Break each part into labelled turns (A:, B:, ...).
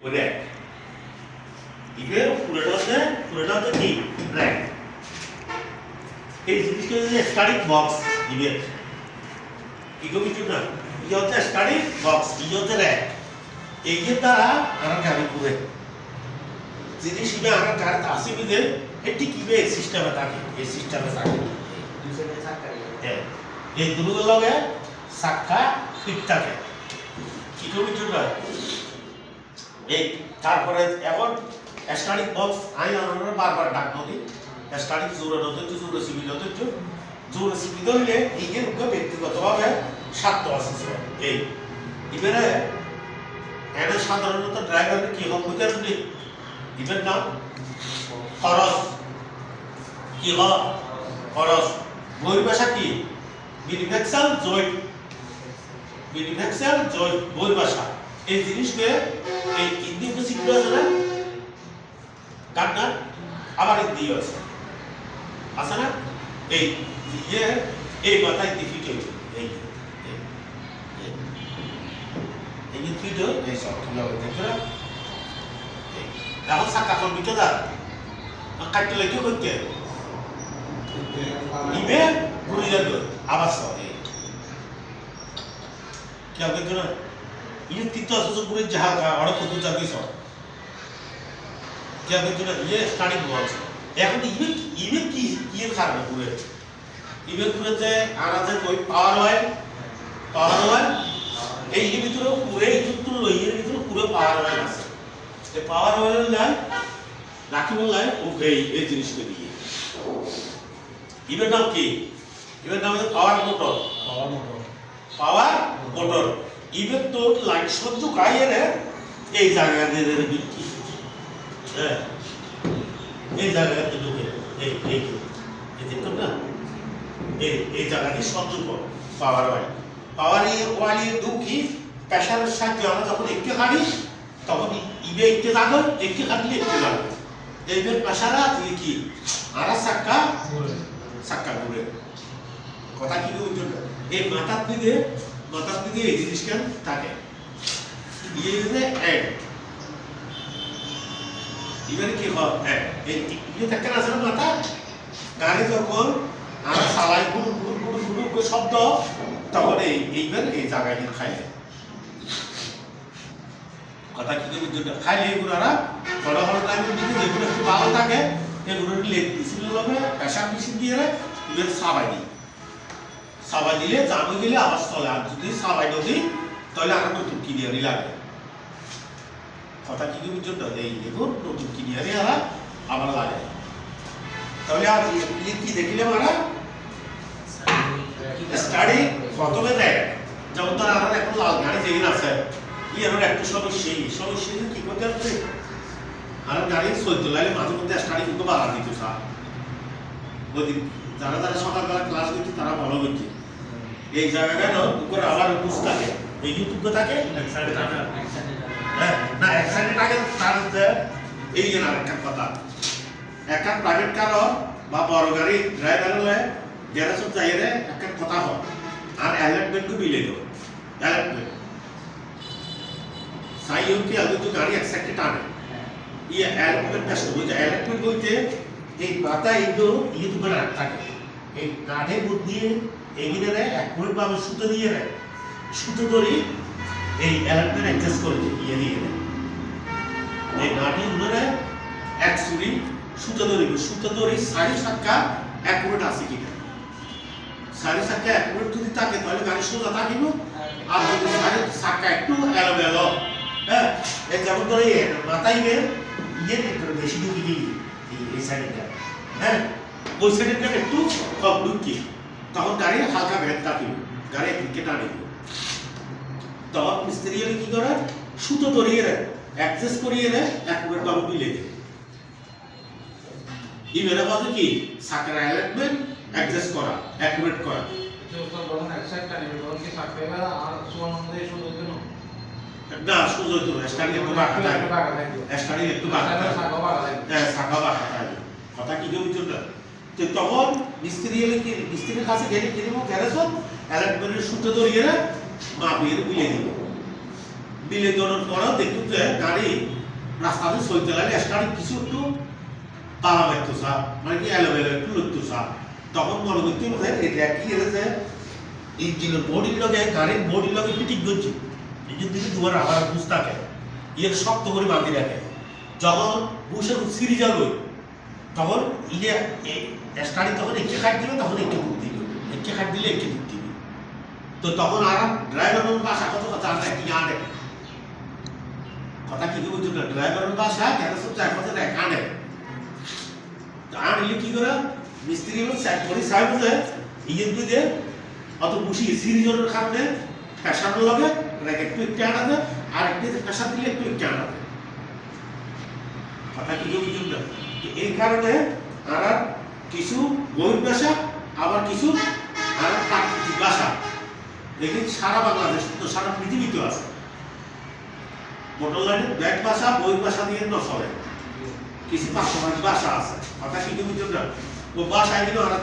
A: Rack ইভে পুরোটা হচ্ছে পুরোটা হচ্ছে কি র্যাক এই হচ্ছে স্টাডিক বক্স ইভে ইগো কিছু না ইয়ে হচ্ছে স্টাডিক বক্স ইয়ে হচ্ছে র্যাক এই যে দ্বারা আমরা গাড়ি পুরে এটি কীভাবে সিস্টেমে থাকে এই সিস্টেমে থাকে হ্যাঁ এই দুটোর লগে সাক্ষা ফিট থাকে কিছু নয় এই, তারপরে এখন স্টাডিক বক্স আই আমরা বারবার ডাক নদী স্টাডিক জোরে নদী জোরে সিবি নদী জোরে সিবি ধরলে এই যে ব্যক্তিগতভাবে স্বার্থ আছে এই, এবারে এনে সাধারণত ড্রাইভারের কি হোক বুঝতে পারছি ইভেন নাম খরচ কি হ? খরচ বই ভাষা কি? বিনিভেক্সাল জয় বিনিভেক্সাল জয় বই ভাষা। এই জিনিসকে এই হিন্দি শিখতে আছে না গান গান আবার হিন্দি আছে। আছে না? এই ইয়ে এই মাথায় হইল এই এই, যে এই সব হয়ে দেখো এখন সাকা কোন বিকে দা কাটতে লাগে করতে? ইবে ঘুরে যাবে। আবার সব কি হবে কেন ইয়ে তিতো আসছে ঘুরে যাহা অনেক কত যাবে সব কি হবে কেন ইয়ে স্টার্টিং বলছে এখন ইবে ইবে কি কি খাবে ঘুরে ইবে ঘুরে যে আনা যে কই পাওয়ার হয় পাওয়ার হয় এই ইয়ে ভিতরে পুরে কিন্তু লইয়ের ভিতরে পুরো পাওয়ার হয় আছে এই পাওয়ার হয় নাই রাখিব নাই ও এই এই জিনিসকে দিয়ে ইবের নাম কি ইবের নাম হচ্ছে পাওয়ার মোটর পাওয়ার মোটর ইবের তো লাইট সহ্য গায়ের এই জায়গাতে বিক্রি। হ্যাঁ এই জায়গাতে ঢুকে এই এই এই দেখুন না এই এই জায়গাতে সহ্য পাওয়ার ওয়াই পাওয়ার ওয়ালি ঢুকি প্রেশারের সাহায্যে আমরা যখন একটু হাঁটি তখন ইবে একটু লাগবে একটু হাঁটলে একটু লাগবে এইবার প্রেশারা তুই কি? আর চাক্কা চাক্কা ঘুরে। কথা কি বুঝছ এই মাথার দিকে দিকে এই জিনিসটা থাকে। ইয়ে এক। এবারে কি হয়? এক। এই ইয়ে থাকে আছে না মাথা। গাড়ি যখন আর সালাই গুড় গুড় গুড় গুড় করে শব্দ, তখন এই, এইবার এই জায়গায় দিয়ে খাই কথা কি বুঝছ খাইলে এগুলো আর, বড় বড় টাইমের দিকে যেগুলো একটু ভালো থাকে এগুলো লেগ পিছিল লবে প্রেশার মেশিন দিয়ে এবার সাবাই দিই। সাবাই দিলে, জামে গেলে আবার চলে আর যদি সাবাই নদী তাহলে আর নতুন কিনিয়ারি লাগে। কথা কি কি বুঝছ? এই দেখুন নতুন কিনিয়ারি আর আবার লাগে। তাহলে আর ইয়ে কি দেখিলে মারা? স্টাডি প্রথমে দেখ যেমন তার আর এখন লাল গাড়ি যেদিন আছে, ই আমার একটু সমস্যা, এই সমস্যা কি করতে হচ্ছে আর গাড়ি চলতে লাগলে মাঝে মধ্যে স্টাডি কিন্তু বাড়া দিত, স্যার। ওইদিন যারা যারা সকালবেলা ক্লাস করছে, তারা ভালো করছে। এই জায়গাটা না উপরে আবার বুঝ থাকে এই ইউটিউব থাকে? এক সাইডে থাকে হ্যাঁ না এক সাইডে থাকে তার হচ্ছে এই যে না একটা কথা। একটা প্রাইভেট কার বা বড় গাড়ি ড্রাইভার হলে যাই রে একটা কথা হয়। আর অ্যালার্টমেন্টও মিলে দেবো অ্যালার্টমেন্ট সাই হোক কি আগে তো গাড়ি এক সাইডে টানে ইয়ে অ্যালার্টমেন্ট আসতে বলছে অ্যালার্টমেন্ট বলতে এই পাতা এগুলো দুটো থাকে। এই কাঠে বুট দিয়ে এগিয়ে রে এক মিনিট বা সুতো দিয়ে রে সুতো ধরি এই অ্যালার্টমেন্ট অ্যাডজাস্ট করে ইয়ে দিয়ে রে এই নাটি ধরে এক সুরি সুতো ধরিব সুতো ধরি সাড়ে সাতটা এক মিনিট আছে কিনা সাড়ে সাতটা এক মিনিট যদি থাকে, তাহলে গাড়ি সোজা থাকিব। আর যদি সাড়ে সাতটা একটু এলোমেলো হ্যাঁ? যেমন ধরে মাথায় গিয়ে ইয়ে বেশি ঢুকি এই এই সাইডটা হ্যাঁ? ওই সাইডটা একটু কম ঢুকি তখন গাড়ি হালকা ভেদ থাকিব গাড়ি একদিকে টানে তখন মিস্ত্রি হলে কি করে? সুতো ধরিয়ে দেয় অ্যাডজাস্ট করিয়ে দেয় এক মিনিট বাবু মিলে দেয়। ইমেলে বলতে কি? সাকের অ্যালার্টমেন্ট অ্যাডজাস্ট করা অ্যাকুরেট করা। না না স্টাডি একটু বাঁকা থাকে স্টাডি একটু বাঁকা হ্যাঁ শাখা বাঁকা থাকে কথা কি তো তখন মিস্ত্রি এলে কি, মিস্ত্রির কাছে গেলে কি দেবো? গ্যারেজ অ্যালার্টমেন্টের সূত্র ধরিয়ে মাপিয়ে মিলে দিব। বিলে দেওয়ার পরেও দেখুন যে গাড়ি রাস্তাতে চলতে লাগলে স্টার্ট কিছু একটু পালা মারতো সা মানে কি এলোভেলো একটু লুকতো সা তখন মনে করতে হবে এটা কি হয়েছে ইঞ্জিনের বডির লগে, গাড়ির বডির লগে ফিটিং করছি। ইঞ্জিন থেকে দুবার আবার বুঝ থাকে ইয়ে শক্ত করে বাঁধি রাখে। যখন বুসে সিরি যাবে তখন ইয়ে স্টার্টিং তখন একটু খাট দিবে তখন একটু দুধ দিবে একটু খাট দিলে একটু দুধ দিবে তো তখন আর ড্রাইভারের বাসা কত কথা আর কি আনে কথা কি বুঝছ না ড্রাইভারের বাসা সব চার কথা দেখ আনে আনলে কি করে? মিস্ত্রি স্যার করে সাহেব যে ইঞ্জিন দিয়ে অত বসি সিরিজনের কারণে প্রেশার লাগে একটু একটু আনাতে আর একটু প্রেশার দিলে একটু একটু আনাতে কথা কি বুঝুন না এই কারণে আর কিছু বহির ভাষা আবার কিছু প্রাকৃতিক ভাষা। দেখি সারা বাংলাদেশ, তো সারা পৃথিবীতে আছে। মোটর ব্যাক ভাষা বহির ভাষা দিয়ে কিছু ভাষা আছে। ও কিন্তু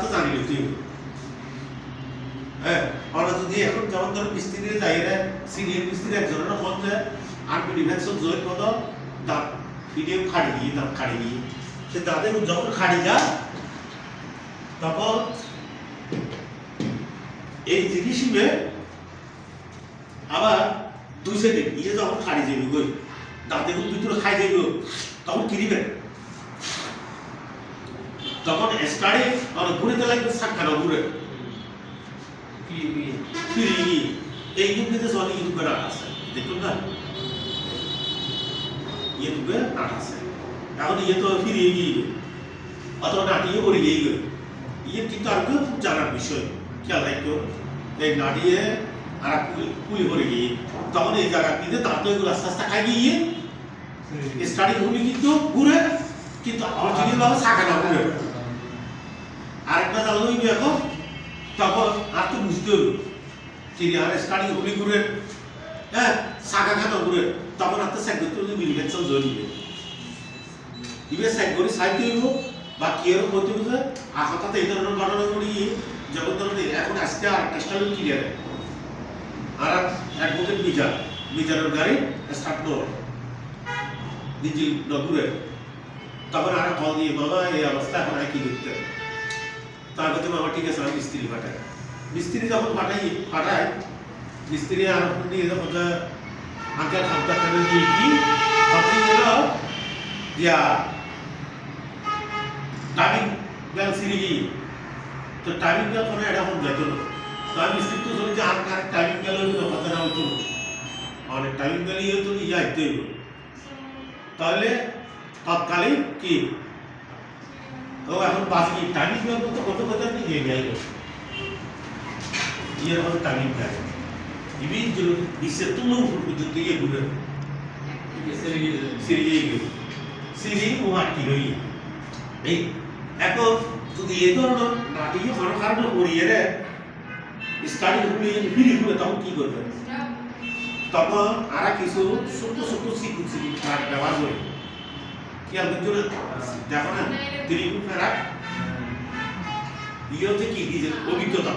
A: তো জানি তুই হ্যাঁ আমরা যদি এখন যেমন ধরো মিস্ত্রি যাই সিনিয়র মিস্ত্রি একজনের মন যে আর ডিফেন্সন জয়েন কত দাঁত পিডিএম খাড়ি দিয়ে, দাঁত খাড়ি দিয়ে। সে দাঁতে যখন খাড়ি যা তখন এই হিসেবে আবার দুই সেকেন্ড ইয়ে যখন খাড়ি যাবি গই দাঁতে যখন ভিতরে খাই যাবি তখন কিনিবেন তখন স্টার্টে আর ঘুরে লাগবে সাক্ষানো ঘুরে। এই ইউটিউবে চলে ইউটিউবে নাট আছে দেখুন না? ইউটিউবে নাট আছে। এখন ইয়ে তো ফিরে গিয়ে অথবা নাটিয়ে পড়ে গিয়ে গেল ইয়ে কিন্তু আর কেউ জানার বিষয়। খেয়াল রাখতো এই নাটিয়ে আর পুলি পড়ে গিয়ে তখন এই জায়গা কিন্তু দাঁতে এগুলো আস্তে আস্তে খাই গিয়ে স্টার্টিং হলে কিন্তু ঘুরে কিন্তু অরিজিনাল ভাবে শাখা না ঘুরে। আরেকটা জানলো এখন তখন আর তো বুঝতে হবে চিড়ি আর স্টার্টিং হলি ঘুরে হ্যাঁ শাখা খাতা ঘুরে তখন আর তো স্যাক করতে হলে মিলিভেনশন জড়িয়ে ইবে স্যাক করে সাইড হইব বা কি এরকম হতে বুঝে আর হঠাৎ এই ধরনের ঘটনাগুলি যেমন ধরুন এখন আজকে আর একটা স্টাইল ক্লিয়ার আর এক অ্যাডভোকেট মিজার মিজারের গাড়ি স্টার্ট নো নিজে ঘুরে তখন আর কল দিয়ে বাবা এই অবস্থা, এখন আর কি হবে? তারপর তুমি আমার ঠিক আছে, আমি মিস্ত্রি পাঠাই। মিস্ত্রি যখন পাঠাই, পাঠায়, মিস্ত্রি আর নিয়ে যখন আঙ্কেল হামটা করে দিয়ে কি? তখন গেল, ইয়া টাইমিং বেল সিরি তো টাইমিং বেল কোনো এটা হন যেত না তো আমি মিস্ত্রি তো শুনি যে আর কার টাইমিং বেল হইল কথা না হইতো অনেক টাইমিং বেল ইয়ে তো ইয়ে আইতে হইব তাহলে তৎকালীন কি তো এখন বাস কি টাইমিং বেল তো কত কথা নেই ইয়ে গেল ইয়ে হল টাইমিং বেল ইবি জন্য বিশ্বের তুলো উপর পর্যন্ত ইয়ে ঘুরে সিরি গেল সিরি উহার কি রই এই এখন যদি এ ধরনের নাটিয়ে মনে কারণে করিয়ে রে স্টাডি ঘুরে ফিরি ঘুরে তখন কি করবে? তখন আর কিছু ছোট্ট ছোট্ট সিকুন সিকুন ব্যবহার করে। কি আর বুঝছ দেখো না ত্রিকুণ ফেরাক ইয়ে হচ্ছে কি নিজের অভিজ্ঞতা।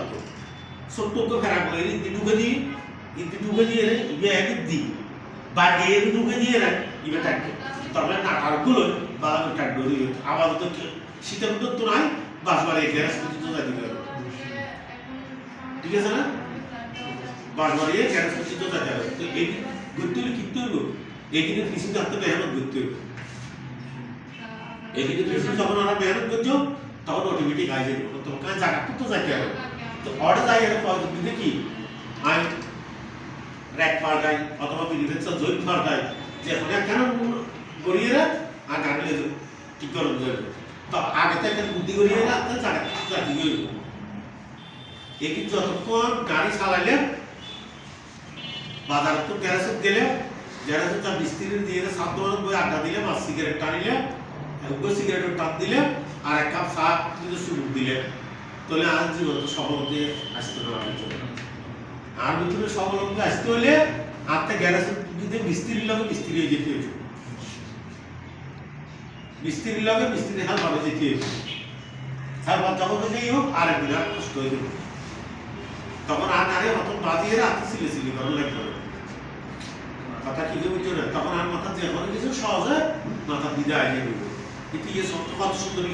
A: ছোট্ট তো ফেরাক বলে ইন্দি ঢুকে দিই ইন্দি ঢুকে দিয়ে ইয়ে এক দি বা দিয়ে ঢুকে দিয়ে রে ইবে থাকবে তবে নাটারগুলো বালা করে টাক ধরে আবার তো শীতের মধ্যে তো নাই বাসবারে গ্যাস পর্যন্ত যাইতে হবে। ঠিক আছে না? বাসবারে গ্যাস পর্যন্ত যাইতে হবে। তো এই ঘুরতে হলে কিনতে হইব। এদিকে কৃষি হাতে মেহনত করতে হইব। এদিকে কৃষি যখন আমরা মেহনত করছ তখন অটোমেটিক আই যাবে তোমার কাছে জায়গা তো যাইতে হবে। তো অর্ডার যাই এটা পদ্ধতিতে কি আমি র্যাক পাল্টাই অথবা বিলিভেন্সার জয়েন্ট পাল্টাই যে এখন কেন গড়িয়ে রাখ, আর গাড়ি ঠিক করে দেবে তো কিন্তু যতক্ষণ গাড়ি চালাইলে, বাজার তো গ্যারেজে গেলে, গ্যারেজে তার মিস্ত্রি দিয়ে সাত বই আড্ডা দিলে বা সিগারেট টানিলে একবার সিগারেটের টান দিলে, আর এক কাপ চা কিন্তু দিলে, তাহলে আর জীবন সফলতে আসতে পারবে আর ভিতরে স্বাবলম্বী আসতে হলে গ্যারেজের যদি মিস্ত্রির লগে মিস্ত্রি হয়ে যেতে হয়েছে মিস্ত্রির লগে মিস্ত্রি হাল ভাবে যেতে হয়েছে বা তখন যেই হোক, আর এক আর কষ্ট হয়ে যাবে তখন আর নারে হত বাজিয়ে রাখতে সিলে সিলে করার লাগবে কথা কি বুঝছ না? তখন আর মাথা যে কোনো কিছু সহজে মাথা দিতে আসে কিন্তু ইয়ে সত্য, কত সুন্দর